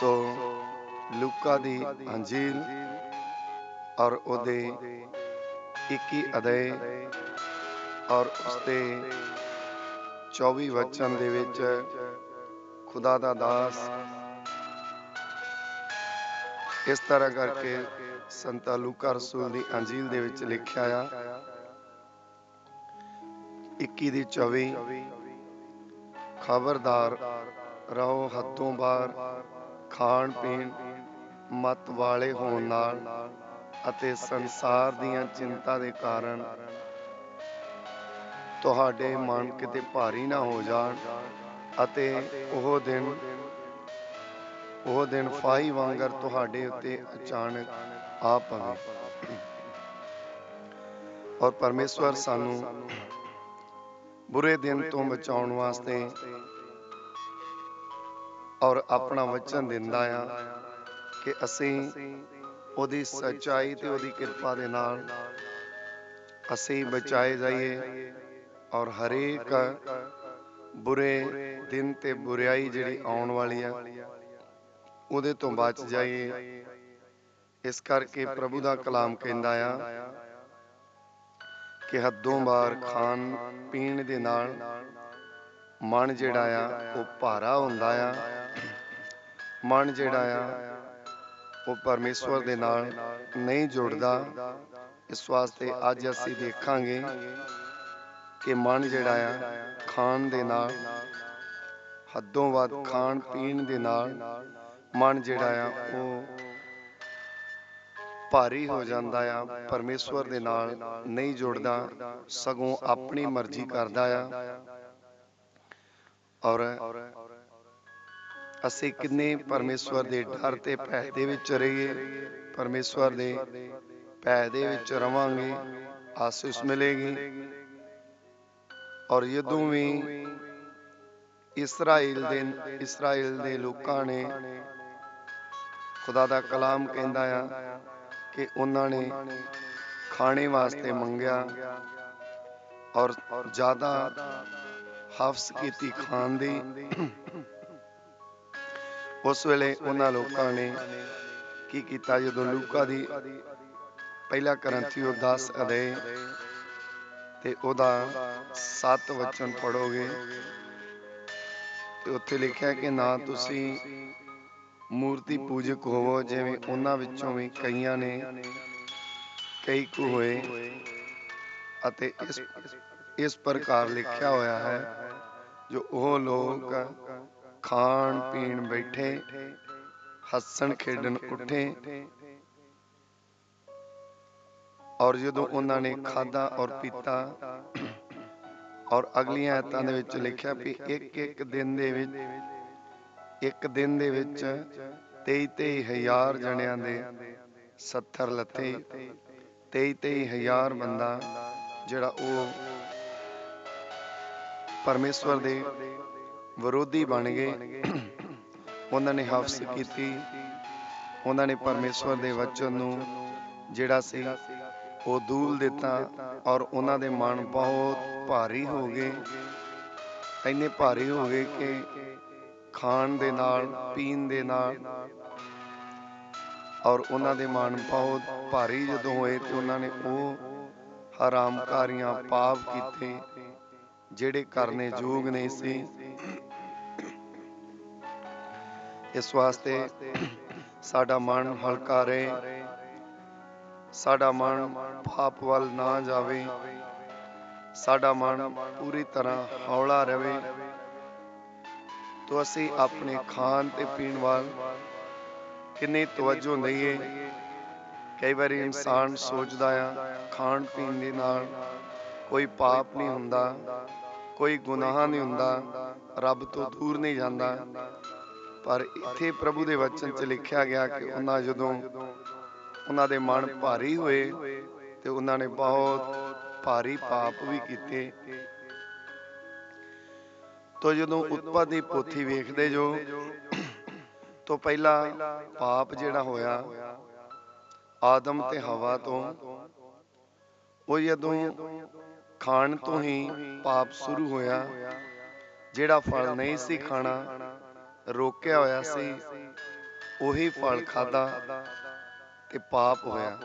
ਸੋ ਲੂਕਾ ਦੀ ਅੰਜੀਲ ਔਰ ਉਹਦੇ 21 ਅਧਿਆਏ ਔਰ ਉਸਦੇ 24 ਵਚਨ ਦੇ ਵਿੱਚ ਖੁਦਾ ਦਾ ਦਾਸ ਇਸ ਤਰ੍ਹਾਂ ਕਰਕੇ ਸੰਤਾ ਲੂਕਾ ਰਸੂਲ ਦੀ ਅੰਜੀਲ ਦੇ ਵਿੱਚ ਲਿਖਿਆ ਆ। 21 ਦੀ 24 ਖਬਰਦਾਰ ਰਹੋ ਹੱਥੋਂ ਬਾਹਰ। ਖਾਣ ਪੀਣ ਮਤ ਵਾਲੇ ਹੋਣ ਨਾਲ ਅਤੇ ਸੰਸਾਰ ਦੀਆਂ ਚਿੰਤਾ ਦੇ ਕਾਰਨ ਤੁਹਾਡੇ ਮਨ ਕਿਤੇ ਭਾਰੀ ਨਾ ਹੋ ਜਾਣ ਅਤੇ ਉਹ ਦਿਨ ਉਹ ਦਿਨ ਫਾਈ ਵਾਂਗਰ ਤੁਹਾਡੇ ਉੱਤੇ ਅਚਾਨਕ ਆ ਪਵੇ। ਔਰ ਪਰਮੇਸ਼ਵਰ ਸਾਨੂੰ ਬੁਰੇ ਦਿਨ ਤੋਂ ਬਚਾਉਣ ਵਾਸਤੇ ਔਰ ਆਪਣਾ ਵਚਨ ਦਿੰਦਾ ਆ ਕਿ ਅਸੀਂ ਉਹਦੀ ਸੱਚਾਈ ਤੇ ਉਹਦੀ ਕਿਰਪਾ ਦੇ ਨਾਲ ਅਸੀਂ ਬਚਾਏ ਜਾਈਏ ਔਰ ਹਰੇਕ ਬੁਰੇ ਦਿਨ ਤੇ ਬੁਰਾਈ ਜਿਹੜੀ ਆਉਣ ਵਾਲੀ ਆ ਉਹਦੇ ਤੋਂ ਬਚ ਜਾਈਏ। ਇਸ ਕਰਕੇ ਪ੍ਰਭੂ ਦਾ ਕਲਾਮ ਕਹਿੰਦਾ ਆ ਕਿ ਹੱਦੋਂ ਬਾਹਰ ਖਾਣ ਪੀਣ ਦੇ ਨਾਲ ਮਨ ਜਿਹੜਾ ਆ ਉਹ ਭਾਰਾ ਹੁੰਦਾ ਆ। ਮਨ ਜਿਹੜਾ ਆ, ਉਹ ਪਰਮੇਸ਼ਵਰ ਦੇ ਨਾਲ ਨਹੀਂ ਜੁੜਦਾ। ਇਸ ਵਾਸਤੇ ਅੱਜ ਅਸੀਂ ਦੇਖਾਂਗੇ ਕਿ ਮਨ ਜਿਹੜਾ ਆ, ਖਾਣ ਦੇ ਨਾਲ, ਹੱਦੋਂ ਵੱਧ ਖਾਣ ਪੀਣ ਦੇ ਨਾਲ ਮਨ ਜਿਹੜਾ ਆ, ਉਹ ਭਾਰੀ ਹੋ ਜਾਂਦਾ ਆ, ਪਰਮੇਸ਼ਵਰ ਦੇ ਨਾਲ ਨਹੀਂ ਜੁੜਦਾ, ਸਗੋਂ ਆਪਣੀ ਮਰਜ਼ੀ ਕਰਦਾ ਆ। ਔਰ ਅਸੀਂ ਕਿੰਨੇ ਪਰਮੇਸ਼ਵਰ ਦੇ ਡਰ ਤੇ ਭੈ ਦੇ ਵਿੱਚ ਰਹੀਏ। ਪਰਮੇਸ਼ਵਰ ਦੇ ਭੈ ਦੇ ਵਿੱਚ ਰਵਾਂਗੇ, ਆਸੀਸ ਮਿਲੇਗੀ। ਔਰ ਜਦੋਂ ਵੀ ਇਸਰਾਇਲ ਦੇ ਇਸਰਾਇਲ ਦੇ ਲੋਕਾਂ ਨੇ ਖੁਦਾ ਦਾ ਕਲਾਮ ਕਹਿੰਦਾ ਆ ਕਿ ਉਹਨਾਂ ਨੇ ਖਾਣੇ ਵਾਸਤੇ ਮੰਗਿਆ ਔਰ ਜ਼ਿਆਦਾ ਹਫਸ ਕੀਤੀ ਖਾਣ ਦੀ। ਉਸ ਵੇਲੇ ਉਹਨਾਂ ਲੋਕਾਂ ਨੇ ਕੀ ਕੀਤਾ? ਜਦੋਂ ਲੂਕਾ ਦੀ ਪਹਿਲਾ ਕਰੰਥੀਓ 10 ਅਦੇ ਤੇ ਉਹਦਾ 7 ਵਚਨ ਪੜੋਗੇ ਤੇ ਉੱਥੇ ਲਿਖਿਆ ਕਿ ਨਾ ਤੁਸੀਂ ਮੂਰਤੀ ਪੂਜਕ ਹੋਵੋ, ਜਿਵੇਂ ਉਹਨਾਂ ਵਿੱਚੋਂ ਵੀ ਕਈਆਂ ਨੇ ਕਈ ਕੁ ਹੋਏ ਅਤੇ ਇਸ ਇਸ ਪ੍ਰਕਾਰ ਲਿਖਿਆ ਹੋਇਆ ਹੈ, ਜੋ ਉਹ ਲੋਕ ਖਾਣ ਪੀਣ ਬੈਠੇ ਹੱਸਣ ਖੇਡਣ ਉੱਠੇ। ਔਰ ਜਦੋਂ ਉਹਨਾਂ ਨੇ ਖਾਦਾ ਔਰ ਪੀਤਾ ਔਰ ਅਗਲੀਆਂ ਆਇਤਾਂ ਦੇ ਵਿੱਚ ਲਿਖਿਆ ਵੀ ਇੱਕ ਇੱਕ ਦਿਨ ਦੇ ਵਿੱਚ ਇੱਕ ਦਿਨ ਦੇ ਵਿੱਚ 23 23 ਹਜ਼ਾਰ ਜਣਿਆਂ ਦੇ 70 ਲੱਥੇ 23 23 ਹਜ਼ਾਰ ਬੰਦਾ ਜਿਹੜਾ ਉਹ ਪਰਮੇਸ਼ਵਰ ਦੇ ਵਿਰੋਧੀ ਬਣ ਗਏ। ਉਹਨਾਂ ਨੇ ਹਫਸ ਕੀਤੀ। ਉਹਨਾਂ ਨੇ ਪਰਮੇਸ਼ਵਰ ਦੇ ਵਚਨ ਨੂੰ ਜਿਹੜਾ ਸੀ, ਉਹ ਦੂਲ ਦਿੱਤਾ ਔਰ ਉਹਨਾਂ ਦੇ ਮਨ ਬਹੁਤ ਭਾਰੀ ਹੋ ਗਏ। ਇੰਨੇ ਭਾਰੀ ਹੋ ਗਏ ਕਿ ਖਾਣ ਦੇ ਨਾਲ, ਪੀਣ ਦੇ ਨਾਲ ਔਰ ਉਹਨਾਂ ਦੇ ਮਨ ਬਹੁਤ ਭਾਰੀ ਜਦੋਂ ਹੋਏ ਤੇ ਉਹਨਾਂ ਨੇ ਉਹ ਹਰਾਮਕਾਰੀਆਂ ਪਾਪ ਕੀਤੇ, ਜਿਹੜੇ ਕਰਨੇ ਯੋਗ ਨਹੀਂ ਸੀ। ਇਸ ਵਾਸਤੇ ਸਾਡਾ ਮਨ ਹਲਕਾ ਰਹੇ, ਸਾਡਾ ਮਨ ਪਾਪ ਵੱਲ ਨਾ ਜਾਵੇ, ਸਾਡਾ ਮਨ ਪੂਰੀ ਤਰ੍ਹਾਂ ਹੌਲਾ ਰਹੇ। ਤੋ ਅਸੀਂ ਆਪਣੇ ਖਾਣ ਤੇ ਪੀਣ ਵੱਲ ਕਿੰਨੀ ਤਵੱਜੋ ਦਈਏ। ਕਈ ਵਾਰੀ ਇਨਸਾਨ ਸੋਚਦਾ ਆ, ਖਾਣ ਪੀਣ ਦੇ ਨਾਲ ਕੋਈ ਪਾਪ ਨਹੀਂ ਹੁੰਦਾ, ਕੋਈ ਗੁਨਾਹ ਨਹੀਂ ਹੁੰਦਾ, ਰੱਬ ਤੋਂ ਦੂਰ ਨਹੀਂ ਜਾਂਦਾ। ਪਰ ਇੱਥੇ ਪ੍ਰਭੂ ਦੇ ਵਚਨ 'ਚ ਲਿਖਿਆ ਗਿਆ ਕਿ ਉਹਨਾਂ ਜਦੋਂ ਉਹਨਾਂ ਦੇ ਮਨ ਭਾਰੀ ਹੋਏ ਤੇ ਉਹਨਾਂ ਨੇ ਬਹੁਤ ਭਾਰੀ ਪਾਪ ਵੀ ਕੀਤੇ। ਤੋ ਜਦੋਂ ਉਤਪਤ ਦੀ ਪੋਥੀ ਵੇਖਦੇ ਜੋ, ਤੋਂ ਪਹਿਲਾ ਪਾਪ ਜਿਹੜਾ ਹੋਇਆ, ਆਦਮ ਤੇ ਹਵਾ ਤੋਂ, ਉਹ ਜਦੋਂ ਖਾਣ ਤੋਂ ਹੀ ਪਾਪ ਸ਼ੁਰੂ ਹੋਇਆ, ਜਿਹੜਾ ਫਲ ਨਹੀਂ ਸੀ ਖਾਣਾ ਰੋਕਿਆ ਹੋਇਆ ਸੀ, ਉਹੀ ਫਲ ਖਾਦਾ ਤੇ ਪਾਪ ਹੋਇਆ।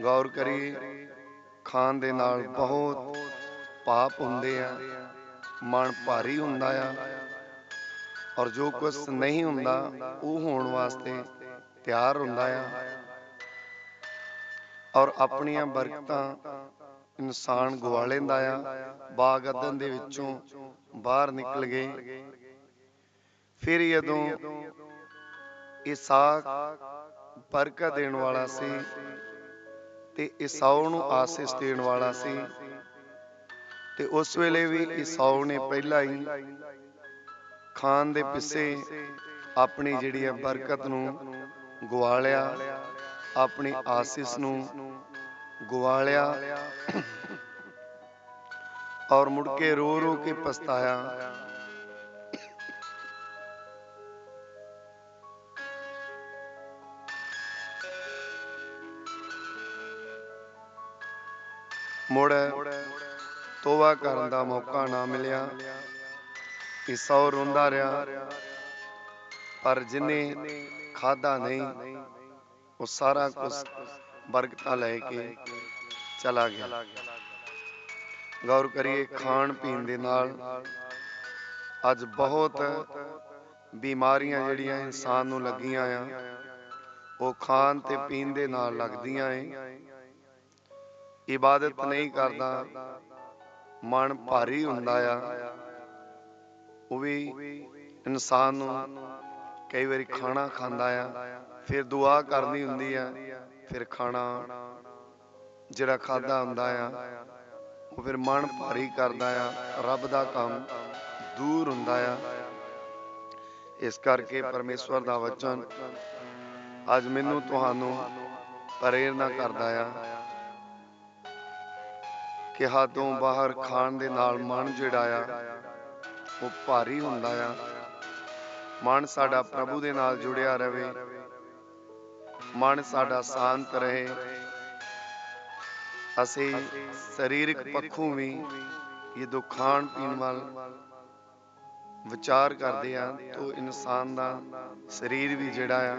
ਗੌਰ ਕਰੀਏ, ਖਾਣ ਦੇ ਨਾਲ ਬਹੁਤ ਪਾਪ ਹੁੰਦੇ ਆ, ਮਨ ਭਾਰੀ ਹੁੰਦਾ ਆ, ਔਰ ਜੋ ਕੁਝ ਨਹੀਂ ਹੁੰਦਾ, ਉਹ ਹੋਣ ਵਾਸਤੇ ਤਿਆਰ ਹੁੰਦਾ ਆ। ਔਰ ਆਪਣੀਆਂ ਬਰਕਤਾਂ ਇਨਸਾਨ ਗਵਾ ਲੈਂਦਾ ਆ, ਬਾਗ ਅਦਨ ਦੇ ਵਿੱਚੋਂ ਬਾਹਰ ਨਿਕਲ ਗਏ। ਫਿਰ ਜਦੋਂ ਇਸਾਕ ਬਰਕਤ ਦੇਣ ਵਾਲਾ ਸੀ ਤੇ ਇਸਾਉ ਨੂੰ ਆਸੀਸ ਦੇਣ ਵਾਲਾ ਸੀ। ਤੇ ਉਸ ਵੇਲੇ ਵੀ ਇਸਾਉ ਨੇ ਪਹਿਲਾਂ ਹੀ ਖਾਨ ਦੇ ਪਿੱਛੇ ਆਪਣੀ ਜਿਹੜੀ ਹੈ ਬਰਕਤ ਨੂੰ ਗਵਾ ਲਿਆ ਆਪਣੀ ਆਸੀਸ ਨੂੰ ਗਵਾ ਲਿਆ ਔਰ ਮੁੜ ਕੇ ਰੋ ਰੋ ਕੇ ਪਛਤਾਇਆ। ਮੁੜ ਤੋਬਾ ਕਰਨ ਦਾ ਮੌਕਾ ਨਾ ਮਿਲਿਆ। ਇਸੋ ਰੋਂਦਾ ਰਿਹਾ, ਪਰ ਜਿਨੇ ਖਾਦਾ ਨਹੀਂ, ਉਹ ਸਾਰਾ ਕੁਝ ਬਰਕਤਾਂ ਲੈ ਕੇ ਚਲਾ ਗਿਆ। ਗੌਰ ਕਰੀਏ, ਖਾਣ ਪੀਣ ਦੇ ਨਾਲ ਅੱਜ ਬਹੁਤ ਬਿਮਾਰੀਆਂ ਜਿਹੜੀਆਂ ਇਨਸਾਨ ਨੂੰ ਲੱਗੀਆਂ ਆ, ਉਹ ਖਾਣ ਤੇ ਪੀਣ ਦੇ ਨਾਲ ਲੱਗਦੀਆਂ ਏ। ਇਬਾਦਤ ਨਹੀਂ ਕਰਦਾ, ਮਨ ਭਾਰੀ ਹੁੰਦਾ ਆ। ਉਹ ਵੀ ਇਨਸਾਨ ਨੂੰ ਕਈ ਵਾਰੀ ਖਾਣਾ ਖਾਂਦਾ ਆ, ਫਿਰ ਦੁਆ ਕਰਨੀ ਹੁੰਦੀ ਆ, ਫਿਰ ਖਾਣਾ ਜਿਹੜਾ ਖਾਦਾ ਹੁੰਦਾ ਆ, ਉਹ ਫਿਰ ਮਨ ਭਾਰੀ ਕਰਦਾ ਆ, ਰੱਬ ਦਾ ਕੰਮ ਦੂਰ ਹੁੰਦਾ ਆ। ਇਸ ਕਰਕੇ ਪਰਮੇਸ਼ਵਰ ਦਾ ਵਚਨ ਅੱਜ ਮੈਨੂੰ ਤੁਹਾਨੂੰ ਪ੍ਰੇਰਨਾ ਕਰਦਾ ਆ। ਕਿ ਹੱਦੋਂ ਬਾਹਰ ਖਾਣ ਦੇ ਨਾਲ ਮਨ ਜਿਹੜਾ ਆ, ਉਹ ਭਾਰੀ ਹੁੰਦਾ ਆ। ਮਨ ਸਾਡਾ ਪ੍ਰਭੂ ਦੇ ਨਾਲ ਜੁੜਿਆ ਰਵੇ ਮਨ ਸਾਡਾ ਸ਼ਾਂਤ ਰਹੇ। ਅਸੀਂ ਸਰੀਰਕ ਪੱਖੋਂ ਵੀ ਜਦੋਂ ਖਾਣ ਪੀਣ ਵੱਲ ਵਿਚਾਰ ਕਰਦੇ ਆ, ਤਾਂ ਇਨਸਾਨ ਦਾ ਸਰੀਰ ਵੀ ਜਿਹੜਾ ਆ,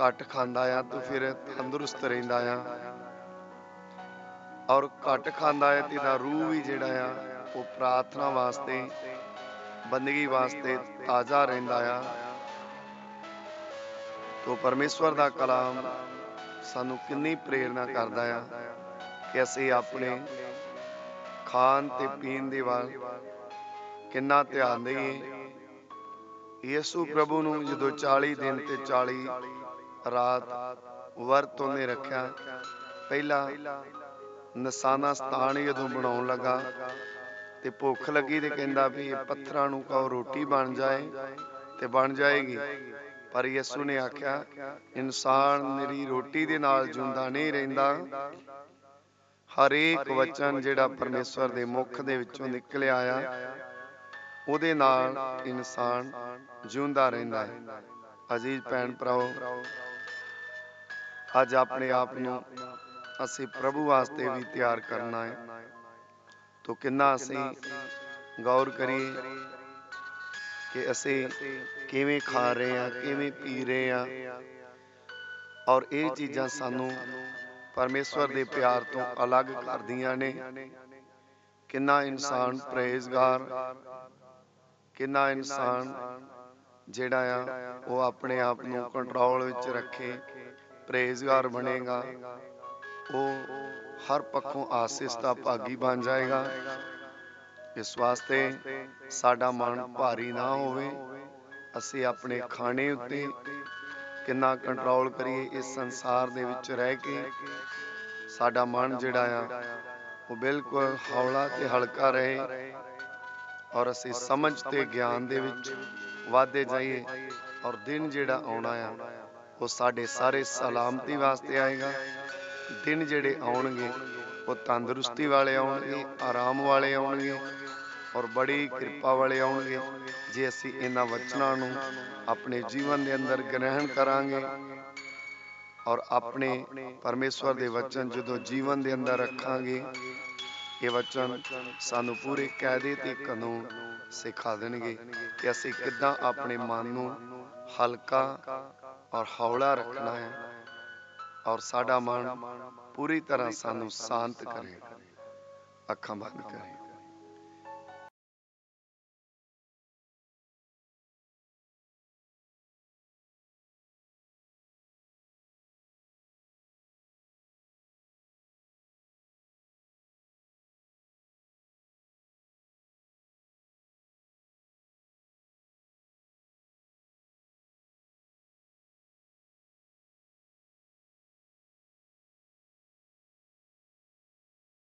ਘੱਟ ਖਾਂਦਾ ਆ, ਤਾਂ ਫਿਰ ਤੰਦਰੁਸਤ ਰਹਿੰਦਾ ਆ। ਔਰ ਘੱਟ ਖਾਂਦਾ ਹੈ ਤੇ ਦਾ ਰੂਹ ਵੀ ਜਿਹੜਾ ਆ, ਉਹ ਪ੍ਰਾਰਥਨਾ ਵਾਸਤੇ, ਬੰਦਗੀ ਵਾਸਤੇ ਤਾਜ਼ਾ ਰਹਿੰਦਾ ਆ। ਤੋ ਪਰਮੇਸ਼ਵਰ ਦਾ ਕਲਾਮ ਸਾਨੂੰ ਕਿੰਨੀ ਪ੍ਰੇਰਣਾ ਕਰਦਾ ਆ ਕਿ ਅਸੀਂ ਆਪਣੇ ਖਾਣ ਤੇ ਪੀਣ ਦੇ ਵੱਲ ਕਿੰਨਾ ਧਿਆਨ ਦੇਈਏ। ਯਿਸੂ ਪ੍ਰਭੂ ਨੂੰ ਜਦੋਂ 40 ਦਿਨ ਤੇ 40 ਰਾਤ ਵਰਤ ਉਹਨੇ ਰੱਖਿਆ, ਪਹਿਲਾ ਨਿਸ਼ਾਨਾ ਸਥਾਨ ਜਦੋਂ ਬਣਾਉਣ ਲੱਗਾ। ਤੇ ਭੁੱਖ ਲੱਗੀ ਤੇ ਕਹਿੰਦਾ ਵੀ ਪੱਥਰਾਂ ਨੂੰ ਕਹੋ ਰੋਟੀ ਬਣ ਜਾਏ ਤੇ ਬਣ ਜਾਏਗੀ। ਪਰ ਯਿਸੂ ਨੇ ਆਖਿਆ, ਇਨਸਾਨ ਨਿਰੀ ਰੋਟੀ ਦੇ ਨਾਲ ਜਿਉਂਦਾ ਨਹੀਂ ਰਹਿੰਦਾ। ਹਰੇਕ ਵਚਨ ਜਿਹੜਾ ਪਰਮੇਸ਼ਵਰ ਦੇ ਮੁਖ ਦੇ ਵਿੱਚੋਂ ਨਿਕਲਿਆ ਆ, ਉਹਦੇ ਨਾਲ ਇਨਸਾਨ ਜਿਉਂਦਾ ਰਹਿੰਦਾ ਹੈ। ਅਜ਼ੀਜ਼ ਭੈਣ ਭਰਾਓ, ਅੱਜ ਆਪਣੇ ਆਪ ਨੂੰ ਅਸੀਂ ਪ੍ਰਭੂ ਵਾਸਤੇ ਵੀ ਤਿਆਰ ਕਰਨਾ ਹੈ। ਤੋ ਕਿੰਨਾ ਅਸੀਂ ਗੌਰ ਕਰੀਏ ਕਿ ਅਸੀਂ ਕਿਵੇਂ ਖਾ ਰਹੇ ਹਾਂ, ਕਿਵੇਂ ਪੀ ਰਹੇ ਹਾਂ। ਔਰ ਇਹ ਚੀਜ਼ਾਂ ਸਾਨੂੰ ਪਰਮੇਸ਼ਵਰ ਦੇ ਪਿਆਰ ਤੋਂ ਅਲੱਗ ਕਰਦੀਆਂ ਨੇ। ਕਿੰਨਾ ਇਨਸਾਨ ਪ੍ਰੇਜ਼ਗਾਰ ਕਿੰਨਾ ਇਨਸਾਨ ਜਿਹੜਾ ਆ, ਉਹ ਆਪਣੇ ਆਪ ਨੂੰ ਕੰਟਰੋਲ ਵਿੱਚ ਰੱਖੇ ਪ੍ਰੇਜ਼ਗਾਰ ਬਣੇਗਾ। ਉਹ ਹਰ ਪੱਖੋਂ ਆਸੀਸ ਦਾ ਭਾਗੀ ਬਣ ਜਾਏਗਾ। ਇਸ ਵਾਸਤੇ ਸਾਡਾ ਮਨ ਭਾਰੀ ਨਾ ਹੋਵੇ। ਅਸੀਂ ਆਪਣੇ ਖਾਣੇ ਉੱਤੇ ਕਿੰਨਾ ਕੰਟਰੋਲ ਕਰੀਏ ਇਸ ਸੰਸਾਰ ਦੇ ਵਿੱਚ ਰਹਿ ਕੇ। ਸਾਡਾ ਮਨ ਜਿਹੜਾ ਆ, ਉਹ ਬਿਲਕੁਲ ਹੌਲਾ ਤੇ ਹਲਕਾ ਰਹੇ ਔਰ ਅਸੀਂ ਸਮਝ ਤੇ ਗਿਆਨ ਦੇ ਵਿੱਚ ਵਾਧੇ ਜਾਈਏ ਔਰ ਦਿਨ ਜਿਹੜਾ ਆਉਣਾ ਆ, ਉਹ ਸਾਡੇ ਸਾਰੇ ਸਲਾਮਤੀ ਵਾਸਤੇ ਆਏਗਾ। ਦਿਨ ਜਿਹੜੇ ਆਉਣਗੇ, ਉਹ ਤੰਦਰੁਸਤੀ ਵਾਲੇ ਆਉਣਗੇ, ਆਰਾਮ ਵਾਲੇ ਆਉਣਗੇ ਔਰ ਬੜੀ ਕਿਰਪਾ ਵਾਲੇ ਆਉਣਗੇ। ਜੇ ਅਸੀਂ ਇਹਨਾਂ ਵਚਨਾਂ ਨੂੰ ਆਪਣੇ ਜੀਵਨ ਦੇ ਅੰਦਰ ਗ੍ਰਹਿਣ ਕਰਾਂਗੇ ਔਰ ਆਪਣੇ ਪਰਮੇਸ਼ਵਰ ਦੇ ਵਚਨ ਜਦੋਂ ਜੀਵਨ ਦੇ ਅੰਦਰ ਰੱਖਾਂਗੇ, ਇਹ ਵਚਨ ਸਾਨੂੰ ਪੂਰੇ ਕਾਇਦੇ ਤੇ ਕਾਨੂੰਨ ਸਿਖਾ ਦੇਣਗੇ ਕਿ ਅਸੀਂ ਕਿੱਦਾਂ ਆਪਣੇ ਮਨ ਨੂੰ ਹਲਕਾ ਔਰ ਹੌਲਾ ਰੱਖਣਾ ਹੈ। ਔਰ ਸਾਡਾ ਮਨ ਪੂਰੀ ਤਰ੍ਹਾਂ ਸਾਨੂੰ ਸ਼ਾਂਤ ਕਰੇ ਅੱਖਾਂ ਬੰਦ ਕਰੇ।